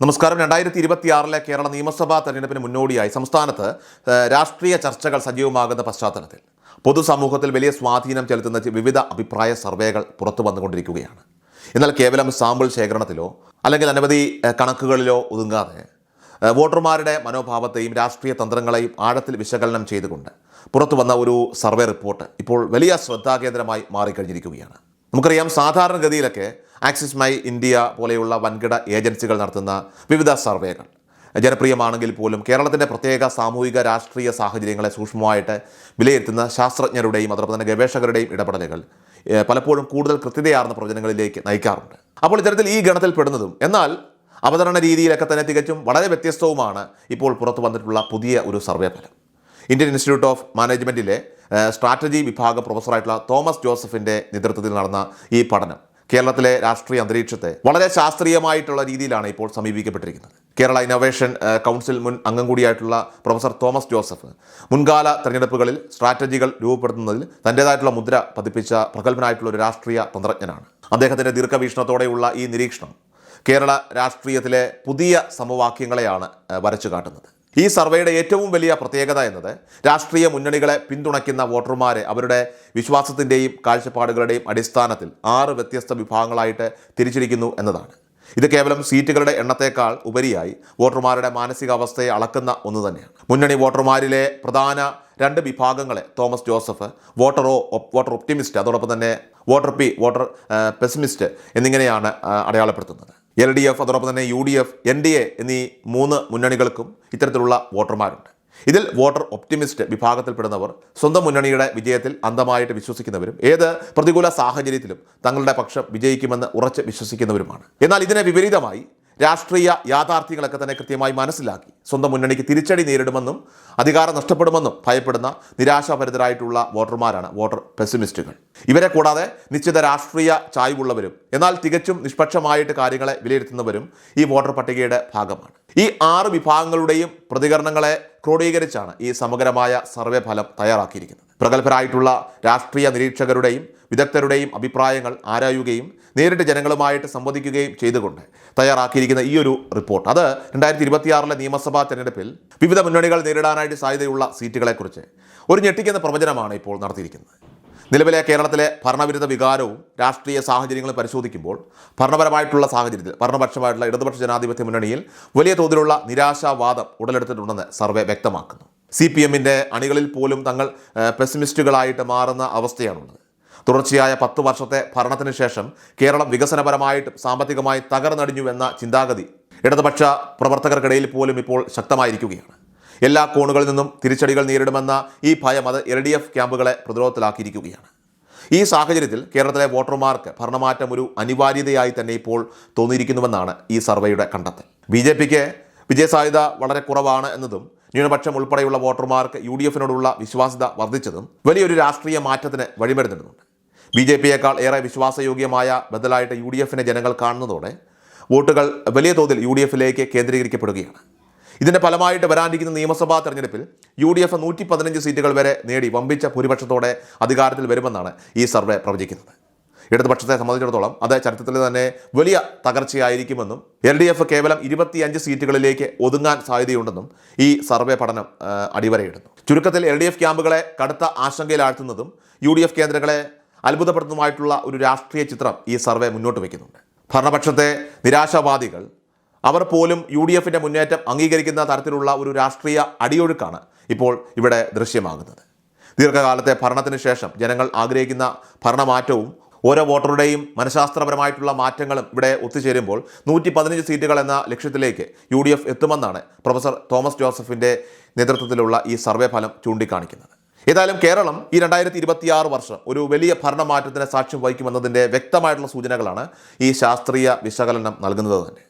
നമസ്കാരം. രണ്ടായിരത്തി ഇരുപത്തിയാറിലെ കേരള നിയമസഭാ തെരഞ്ഞെടുപ്പിന് മുന്നോടിയായി സംസ്ഥാനത്ത് രാഷ്ട്രീയ ചർച്ചകൾ സജീവമാകുന്ന പശ്ചാത്തലത്തിൽ പൊതുസമൂഹത്തിൽ വലിയ സ്വാധീനം ചെലുത്തുന്ന വിവിധ അഭിപ്രായ സർവേകൾ പുറത്തു വന്നുകൊണ്ടിരിക്കുകയാണ്. എന്നാൽ കേവലം സാമ്പിൾ ശേഖരണത്തിലോ അല്ലെങ്കിൽ അനവധി കണക്കുകളിലോ ഒതുങ്ങാതെ വോട്ടർമാരുടെ മനോഭാവത്തെയും രാഷ്ട്രീയ തന്ത്രങ്ങളെയും ആഴത്തിൽ വിശകലനം ചെയ്തുകൊണ്ട് പുറത്തു വന്ന ഒരു സർവേ റിപ്പോർട്ട് ഇപ്പോൾ വലിയ ശ്രദ്ധാകേന്ദ്രമായി മാറിക്കഴിഞ്ഞിരിക്കുകയാണ്. നമുക്കറിയാം സാധാരണഗതിയിലൊക്കെ ആക്സിസ് മൈ ഇന്ത്യ പോലെയുള്ള വൻകിട ഏജൻസികൾ നടത്തുന്ന വിവിധ സർവേകൾ. ജനപ്രിയമാണെങ്കിൽ പോലും കേരളത്തിന്റെ പ്രത്യേക സാമൂഹിക രാഷ്ട്രീയ സാഹചര്യങ്ങളെ സൂക്ഷ്മമായിട്ട് വിലയിരുത്തുന്ന ശാസ്ത്രജ്ഞരുടെയും അതോടൊപ്പം തന്നെ ഗവേഷകരുടെയും ഇടപെടലുകൾ പലപ്പോഴും കൂടുതൽ കൃത്യതയാർന്ന പ്രവചനങ്ങളിലേക്ക് നയിക്കാറുണ്ട്. അപ്പോൾ ഇത്തരത്തിൽ ഈ ഗണത്തിൽ പെടുന്നതും എന്നാൽ അവതരണ രീതിയിലൊക്കെ തന്നെ തികച്ചും വളരെ വ്യത്യസ്തവുമാണ് ഇപ്പോൾ പുറത്തു വന്നിട്ടുള്ള പുതിയ ഒരു സർവേ ഫലം. ഇന്ത്യൻ ഇൻസ്റ്റിറ്റ്യൂട്ട് ഓഫ് മാനേജ്മെന്റിലെ സ്ട്രാറ്റജി വിഭാഗം പ്രൊഫസറായിട്ടുള്ള തോമസ് ജോസഫിന്റെ നേതൃത്വത്തിൽ നടന്ന ഈ പഠനം. കേരളത്തിലെ രാഷ്ട്രീയ അന്തരീക്ഷത്തെ വളരെ ശാസ്ത്രീയമായിട്ടുള്ള രീതിയിലാണ് ഇപ്പോൾ സമീപിക്കപ്പെട്ടിരിക്കുന്നത്. കേരള ഇന്നോവേഷൻ കൗൺസിൽ മുൻ അംഗം കൂടിയായിട്ടുള്ള പ്രൊഫസർ തോമസ് ജോസഫ് മുൻകാല തെരഞ്ഞെടുപ്പുകളിൽ സ്ട്രാറ്റജികൾ രൂപപ്പെടുത്തുന്നതിൽ തന്റേതായിട്ടുള്ള മുദ്ര പതിപ്പിച്ച പ്രഗത്ഭനായിട്ടുള്ള ഒരു രാഷ്ട്രീയ തന്ത്രജ്ഞനാണ്. അദ്ദേഹത്തിന്റെ ദീർഘവീക്ഷണത്തോടെയുള്ള ഈ നിരീക്ഷണം കേരള രാഷ്ട്രീയത്തിലെ പുതിയ സമവാക്യങ്ങളെയാണ് വരച്ചു കാട്ടുന്നത്. ഈ സർവേയുടെ ഏറ്റവും വലിയ പ്രത്യേകത എന്നത് രാഷ്ട്രീയ മുന്നണികളെ പിന്തുണയ്ക്കുന്ന വോട്ടർമാരെ അവരുടെ വിശ്വാസത്തിന്റെയും കാഴ്ചപ്പാടുകളുടെയും അടിസ്ഥാനത്തിൽ ആറ് വ്യത്യസ്ത വിഭാഗങ്ങളായിട്ട് തിരിച്ചിരിക്കുന്നു എന്നതാണ്. ഇത് കേവലം സീറ്റുകളുടെ എണ്ണത്തേക്കാൾ ഉപരിയായി വോട്ടർമാരുടെ മാനസികാവസ്ഥയെ അളക്കുന്ന ഒന്ന് തന്നെയാണ്. മുന്നണി വോട്ടർമാരിലെ പ്രധാന രണ്ട് വിഭാഗങ്ങളെ തോമസ് ജോസഫ് വോട്ടറോ വോട്ടർ ഒപ്റ്റിമിസ്റ്റ് അതോടൊപ്പം തന്നെ വോട്ടർ പി വോട്ടർ പെസിമിസ്റ്റ് എന്നിങ്ങനെയാണ് അടയാളപ്പെടുത്തുന്നത്. എൽ ഡി എഫ് അതോടൊപ്പം തന്നെ U D F N D A എന്നീ മൂന്ന് മുന്നണികൾക്കും ഇത്തരത്തിലുള്ള വോട്ടർമാരുണ്ട്. ഇതിൽ വോട്ടർ ഒപ്റ്റിമിസ്റ്റ് വിഭാഗത്തിൽപ്പെടുന്നവർ സ്വന്തം മുന്നണിയുടെ വിജയത്തിൽ അന്ധമായിട്ട് വിശ്വസിക്കുന്നവരും ഏത് പ്രതികൂല സാഹചര്യത്തിലും തങ്ങളുടെ പക്ഷം വിജയിക്കുമെന്ന് ഉറച്ച് വിശ്വസിക്കുന്നവരുമാണ്. എന്നാൽ ഇതിനെ വിപരീതമായി രാഷ്ട്രീയ യാഥാർത്ഥ്യങ്ങളൊക്കെ തന്നെ കൃത്യമായി മനസ്സിലാക്കി. സ്വന്തം മുന്നണിക്ക് തിരിച്ചടി നേരിടുമെന്നും അധികാരം നഷ്ടപ്പെടുമെന്നും ഭയപ്പെടുന്ന നിരാശാഭരിതരായിട്ടുള്ള വോട്ടർമാരാണ് വോട്ടർ പെസിമിസ്റ്റുകൾ. ഇവരെ കൂടാതെ നിശ്ചിത രാഷ്ട്രീയ ചായ്വുള്ളവരും എന്നാൽ തികച്ചും നിഷ്പക്ഷമായിട്ട് കാര്യങ്ങളെ വിലയിരുത്തുന്നവരും ഈ വോട്ടർ പട്ടികയുടെ ഭാഗമാണ്. ഈ ആറ് വിഭാഗങ്ങളുടെയും പ്രതികരണങ്ങളെ ക്രോഡീകരിച്ചാണ് ഈ സമഗ്രമായ സർവേ ഫലം തയ്യാറാക്കിയിരിക്കുന്നത്. പ്രഗത്ഭരായിട്ടുള്ള രാഷ്ട്രീയ നിരീക്ഷകരുടെയും വിദഗ്ധരുടെയും അഭിപ്രായങ്ങൾ ആരായുകയും നേരിട്ട് ജനങ്ങളുമായിട്ട് സംവദിക്കുകയും ചെയ്തുകൊണ്ട് തയ്യാറാക്കിയിരിക്കുന്ന ഈ ഒരു റിപ്പോർട്ട്. അത് രണ്ടായിരത്തി ഇരുപത്തിയാറിലെ നിയമസഭാ തെരഞ്ഞെടുപ്പിൽ വിവിധ മുന്നണികൾ നേരിടാനായിട്ട് സാധ്യതയുള്ള സീറ്റുകളെക്കുറിച്ച് ഒരു ഞെട്ടിക്കുന്ന പ്രവചനമാണ് ഇപ്പോൾ നടത്തിയിരിക്കുന്നത്. നിലവിലെ കേരളത്തിലെ ഭരണവിരുദ്ധ വികാരവും രാഷ്ട്രീയ സാഹചര്യങ്ങളും പരിശോധിക്കുമ്പോൾ ഭരണപരമായിട്ടുള്ള സാഹചര്യത്തിൽ ഭരണപക്ഷമായിട്ടുള്ള ഇടതുപക്ഷ ജനാധിപത്യ മുന്നണിയിൽ വലിയ തോതിലുള്ള നിരാശാവാദം ഉടലെടുത്തിട്ടുണ്ടെന്ന് സർവേ വ്യക്തമാക്കുന്നു. സി പി എമ്മിന്റെ അണികളിൽ പോലും തങ്ങൾ പെസിമിസ്റ്റുകളായിട്ട് മാറുന്ന അവസ്ഥയാണുള്ളത്. തുടർച്ചയായ പത്ത് വർഷത്തെ ഭരണത്തിന് ശേഷം കേരളം വികസനപരമായിട്ടും സാമ്പത്തികമായി തകർന്നടിഞ്ഞു എന്ന ചിന്താഗതി ഇടതുപക്ഷ പ്രവർത്തകർക്കിടയിൽ പോലും ഇപ്പോൾ ശക്തമായിരിക്കുകയാണ്. എല്ലാ കോണുകളിൽ നിന്നും തിരിച്ചടികൾ നേരിടുമെന്ന ഈ ഭയം അത് എൽ ഡി എഫ് ക്യാമ്പുകളെ പ്രതിരോധത്തിലാക്കിയിരിക്കുകയാണ്. ഈ സാഹചര്യത്തിൽ കേരളത്തിലെ വോട്ടർമാർക്ക് ഭരണമാറ്റം ഒരു അനിവാര്യതയായി തന്നെ ഇപ്പോൾ തോന്നിയിരിക്കുന്നുവെന്നാണ് ഈ സർവേയുടെ കണ്ടെത്തൽ. ബി ജെ പിക്ക് വിജയസാധ്യത വളരെ കുറവാണ് എന്നതും ന്യൂനപക്ഷം ഉൾപ്പെടെയുള്ള വോട്ടർമാർക്ക് യു ഡി എഫിനോടുള്ള വിശ്വാസ്യത വർദ്ധിച്ചതും വലിയൊരു രാഷ്ട്രീയ മാറ്റത്തിന് വഴിമരുന്നിടുന്നുണ്ട്. ബി ജെ പിയേക്കാൾ ഏറെ വിശ്വാസയോഗ്യമായ ബദലായിട്ട് യു ഡി എഫിനെ ജനങ്ങൾ കാണുന്നതോടെ വോട്ടുകൾ വലിയ തോതിൽ യു ഡി എഫിലേക്ക് കേന്ദ്രീകരിക്കപ്പെടുകയാണ്. ഇതിന്റെ ഫലമായിട്ട് വരാനിരിക്കുന്ന നിയമസഭാ തെരഞ്ഞെടുപ്പിൽ യു ഡി എഫ് നൂറ്റി പതിനഞ്ച് സീറ്റുകൾ വരെ നേടി വമ്പിച്ച ഭൂരിപക്ഷത്തോടെ അധികാരത്തിൽ വരുമെന്നാണ് ഈ സർവേ പ്രവചിക്കുന്നത്. ഇടതുപക്ഷത്തെ സംബന്ധിച്ചിടത്തോളം അത് ചരിത്രത്തിൽ തന്നെ വലിയ തകർച്ചയായിരിക്കുമെന്നും എൽ ഡി എഫ് കേവലം ഇരുപത്തിയഞ്ച് സീറ്റുകളിലേക്ക് ഒതുങ്ങാൻ സാധ്യതയുണ്ടെന്നും ഈ സർവേ പഠനം അടിവരയിടുന്നു. ചുരുക്കത്തിൽ എൽ ഡി എഫ് ക്യാമ്പുകളെ കടുത്ത ആശങ്കയിലാഴ്ത്തുന്നതും യു ഡി എഫ് കേന്ദ്രങ്ങളെ അത്ഭുതപ്പെടുത്തുന്നതുമായിട്ടുള്ള ഒരു രാഷ്ട്രീയ ചിത്രം ഈ സർവേ മുന്നോട്ട് വയ്ക്കുന്നുണ്ട്. ഭരണപക്ഷത്തെ നിരാശാവാദികൾ അവർ പോലും യു ഡി എഫിന്റെ മുന്നേറ്റം അംഗീകരിക്കുന്ന തരത്തിലുള്ള ഒരു രാഷ്ട്രീയ അടിയൊഴുക്കാണ് ഇപ്പോൾ ഇവിടെ ദൃശ്യമാകുന്നത്. ദീർഘകാലത്തെ ഭരണത്തിന് ശേഷം ജനങ്ങൾ ആഗ്രഹിക്കുന്ന ഭരണമാറ്റവും ഓരോ വോട്ടറുടെയും മനഃശാസ്ത്രപരമായിട്ടുള്ള മാറ്റങ്ങളും ഇവിടെ ഒത്തുചേരുമ്പോൾ നൂറ്റി പതിനഞ്ച് സീറ്റുകൾ എന്ന ലക്ഷ്യത്തിലേക്ക് യു ഡി എഫ് എത്തുമെന്നാണ് പ്രൊഫസർ തോമസ് ജോസഫിന്റെ നേതൃത്വത്തിലുള്ള ഈ സർവേ ഫലം ചൂണ്ടിക്കാണിക്കുന്നത്. ഏതായാലും കേരളം ഈ രണ്ടായിരത്തി ഇരുപത്തിയാറ് വർഷം ഒരു വലിയ ഭരണമാറ്റത്തിന് സാക്ഷ്യം വഹിക്കുമെന്നതിന്റെ വ്യക്തമായിട്ടുള്ള സൂചനകളാണ് ഈ ശാസ്ത്രീയ വിശകലനം നൽകുന്നത് തന്നെ.